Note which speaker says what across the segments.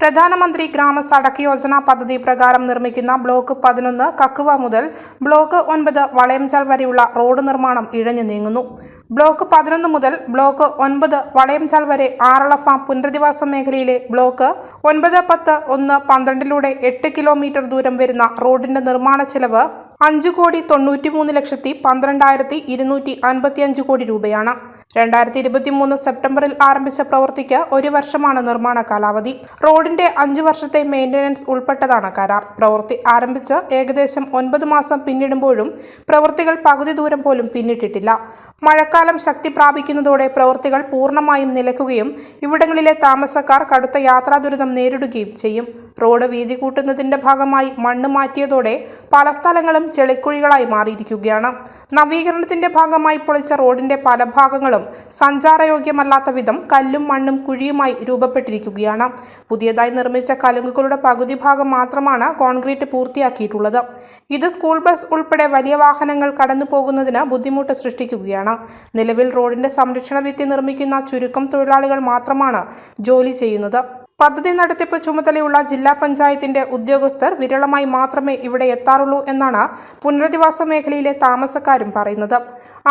Speaker 1: പ്രധാനമന്ത്രി ഗ്രാമ സഡക് യോജന പദ്ധതി പ്രകാരം നിർമ്മിക്കുന്ന ബ്ലോക്ക് പതിനൊന്ന് കക്കുവ മുതൽ ബ്ലോക്ക് ഒൻപത് വളയംചാൽ വരെയുള്ള റോഡ് നിർമ്മാണം ഇഴഞ്ഞു നീങ്ങുന്നു. ബ്ലോക്ക് പതിനൊന്ന് മുതൽ ബ്ലോക്ക് ഒൻപത് വളയംചാൽ വരെ ആറള ഫാം പുനരധിവാസ മേഖലയിലെ ബ്ലോക്ക് ഒൻപത് പത്ത് ഒന്ന് പന്ത്രണ്ടിലൂടെ എട്ട് കിലോമീറ്റർ ദൂരം വരുന്ന റോഡിന്റെ നിർമ്മാണ ചെലവ് അഞ്ച് കോടി തൊണ്ണൂറ്റിമൂന്ന് ലക്ഷത്തി പന്ത്രണ്ടായിരത്തി ഇരുന്നൂറ്റി അൻപത്തിയഞ്ച് കോടി രൂപയാണ്. രണ്ടായിരത്തി ഇരുപത്തി മൂന്ന് സെപ്റ്റംബറിൽ ആരംഭിച്ച പ്രവൃത്തിക്ക് ഒരു വർഷമാണ് നിർമ്മാണ കാലാവധി. റോഡിന്റെ അഞ്ചു വർഷത്തെ മെയിന്റനൻസ് ഉൾപ്പെട്ടതാണ് കരാർ. പ്രവൃത്തി ആരംഭിച്ച് ഏകദേശം ഒൻപത് മാസം പിന്നിടുമ്പോഴും പ്രവൃത്തികൾ പകുതി ദൂരം പോലും പിന്നിട്ടിട്ടില്ല. മഴക്കാലം ശക്തി പ്രാപിക്കുന്നതോടെ പ്രവൃത്തികൾ പൂർണമായും നിലക്കുകയും ഇവിടങ്ങളിലെ താമസക്കാർ കടുത്ത യാത്രാ ദുരിതം നേരിടുകയും ചെയ്യും. റോഡ് വീതി കൂട്ടുന്നതിന്റെ ഭാഗമായി മണ്ണ് മാറ്റിയതോടെ പല സ്ഥലങ്ങളും ചെളിക്കുഴികളായി മാറിയിരിക്കുകയാണ്. നവീകരണത്തിന്റെ ഭാഗമായി പൊളിച്ച റോഡിന്റെ പല ഭാഗങ്ങളും സഞ്ചാരയോഗ്യമല്ലാത്ത വിധം കല്ലും മണ്ണും കുഴിയുമായി രൂപപ്പെട്ടിരിക്കുകയാണ്. പുതിയതായി നിർമ്മിച്ച കലുങ്കുകളുടെ പകുതി ഭാഗം മാത്രമാണ് കോൺക്രീറ്റ് പൂർത്തിയാക്കിയിട്ടുള്ളത്. ഇത് സ്കൂൾ ബസ് ഉൾപ്പെടെ വലിയ വാഹനങ്ങൾ കടന്നു പോകുന്നതിന് ബുദ്ധിമുട്ട് സൃഷ്ടിക്കുകയാണ്. നിലവിൽ റോഡിന്റെ സംരക്ഷണ ഭിത്തി നിർമ്മിക്കുന്ന ചുരുക്കം തൊഴിലാളികൾ മാത്രമാണ് ജോലി ചെയ്യുന്നത്. പദ്ധതി നടത്തിപ്പ് ചുമതലയുള്ള ജില്ലാ പഞ്ചായത്തിന്റെ ഉദ്യോഗസ്ഥർ വിരളമായി മാത്രമേ ഇവിടെ എത്താറുള്ളൂ എന്നാണ് പുനരധിവാസ മേഖലയിലെ താമസക്കാരും പറയുന്നത്.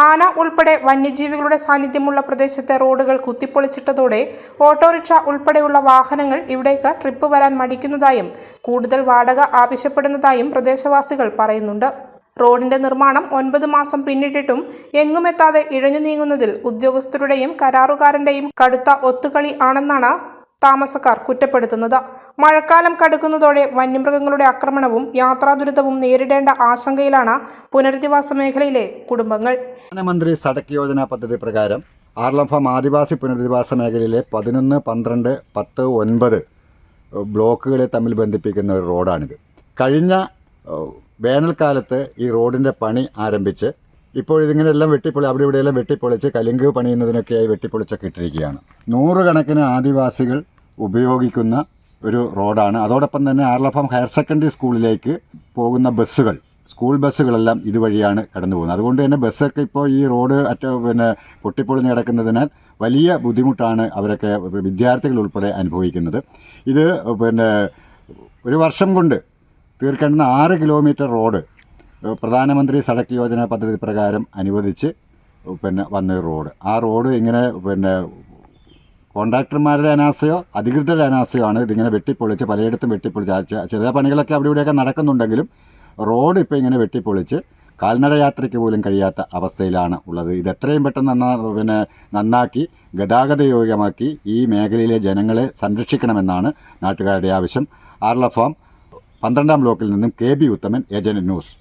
Speaker 1: ആന ഉൾപ്പെടെ വന്യജീവികളുടെ സാന്നിധ്യമുള്ള പ്രദേശത്തെ റോഡുകൾ കുത്തിപ്പൊളിച്ചിട്ടതോടെ ഓട്ടോറിക്ഷ ഉൾപ്പെടെയുള്ള വാഹനങ്ങൾ ഇവിടേക്ക് ട്രിപ്പ് വരാൻ മടിക്കുന്നതായും കൂടുതൽ വാടക ആവശ്യപ്പെടുന്നതായും പ്രദേശവാസികൾ പറയുന്നുണ്ട്. റോഡിന്റെ നിർമ്മാണം ഒൻപത് മാസം പിന്നിട്ടിട്ടും എങ്ങുമെത്താതെ ഇഴഞ്ഞു നീങ്ങുന്നതിൽ ഉദ്യോഗസ്ഥരുടെയും കരാറുകാരന്റെയും കടുത്ത ഒത്തുകളി ആണെന്നാണ് താമസക്കാർ കുറ്റപ്പെടുത്തുന്നത്. മഴക്കാലം കടുക്കുന്നതോടെ വന്യമൃഗങ്ങളുടെ ആക്രമണവും യാത്രാ ദുരിതവും നേരിടേണ്ട ആശങ്കയിലാണ് പുനരധിവാസ മേഖലയിലെ കുടുംബങ്ങൾ.
Speaker 2: പ്രധാനമന്ത്രി സടക്ക് യോജന പദ്ധതി പ്രകാരം ആർലഫം ആദിവാസി പുനരധിവാസ മേഖലയിലെ പതിനൊന്ന് പന്ത്രണ്ട് പത്ത് ഒൻപത് ബ്ലോക്കുകളെ തമ്മിൽ ബന്ധിപ്പിക്കുന്ന ഒരു റോഡാണിത്. കഴിഞ്ഞ വേനൽക്കാലത്ത് ഈ റോഡിന്റെ പണി ആരംഭിച്ച് ഇപ്പോൾ ഇതിങ്ങനെയെല്ലാം വെട്ടിപ്പൊളി അവിടെ ഇവിടെയെല്ലാം വെട്ടിപ്പൊളിച്ച് കലിങ്ക് പണിയുന്നതിനൊക്കെയായി വെട്ടിപ്പൊളിച്ചൊക്കെ ഇട്ടിരിക്കുകയാണ്. നൂറുകണക്കിന് ആദിവാസികൾ ഉപയോഗിക്കുന്ന ഒരു റോഡാണ്. അതോടൊപ്പം തന്നെ ആർലഫം ഹയർ സെക്കൻഡറി സ്കൂളിലേക്ക് പോകുന്ന ബസ്സുകൾ സ്കൂൾ ബസ്സുകളെല്ലാം ഇതുവഴിയാണ് കടന്നു പോകുന്നത് അതുകൊണ്ട് തന്നെ ബസ്സൊക്കെ ഇപ്പോൾ ഈ റോഡ് അറ്റ പിന്നെ പൊട്ടിപ്പൊളിഞ്ഞ് കിടക്കുന്നതിനാൽ വലിയ ബുദ്ധിമുട്ടാണ് അവരൊക്കെ വിദ്യാർത്ഥികൾ ഉൾപ്പെടെ അനുഭവിക്കുന്നത്. ഇത് പിന്നെ ഒരു വർഷം കൊണ്ട് തീർക്കേണ്ടുന്ന ആറ് കിലോമീറ്റർ റോഡ് പ്രധാനമന്ത്രി സടക്ക് യോജന പദ്ധതി പ്രകാരം അനുവദിച്ച് പിന്നെ വന്ന റോഡ്. ആ റോഡ് ഇങ്ങനെ പിന്നെ കോൺട്രാക്ടർമാരുടെ അനാസയോ അധികൃതരുടെ അനാസയോ ആണ് ഇതിങ്ങനെ വെട്ടിപ്പൊളിച്ച് പലയിടത്തും വെട്ടിപ്പൊളിച്ച്. ചില പണികളൊക്കെ അവിടെ ഇവിടെയൊക്കെ നടക്കുന്നുണ്ടെങ്കിലും റോഡ് ഇപ്പോൾ ഇങ്ങനെ വെട്ടിപ്പൊളിച്ച് കാൽനട യാത്രയ്ക്ക് പോലും കഴിയാത്ത അവസ്ഥയിലാണ് ഉള്ളത്. ഇത് എത്രയും പെട്ടെന്ന് നന്നാ പിന്നെ നന്നാക്കി ഗതാഗത യോഗ്യമാക്കി ഈ മേഖലയിലെ ജനങ്ങളെ സംരക്ഷിക്കണമെന്നാണ് നാട്ടുകാരുടെ ആവശ്യം. ആർലഫാം പന്ത്രണ്ടാം ബ്ലോക്കിൽ നിന്നും K B Uthaman agent news.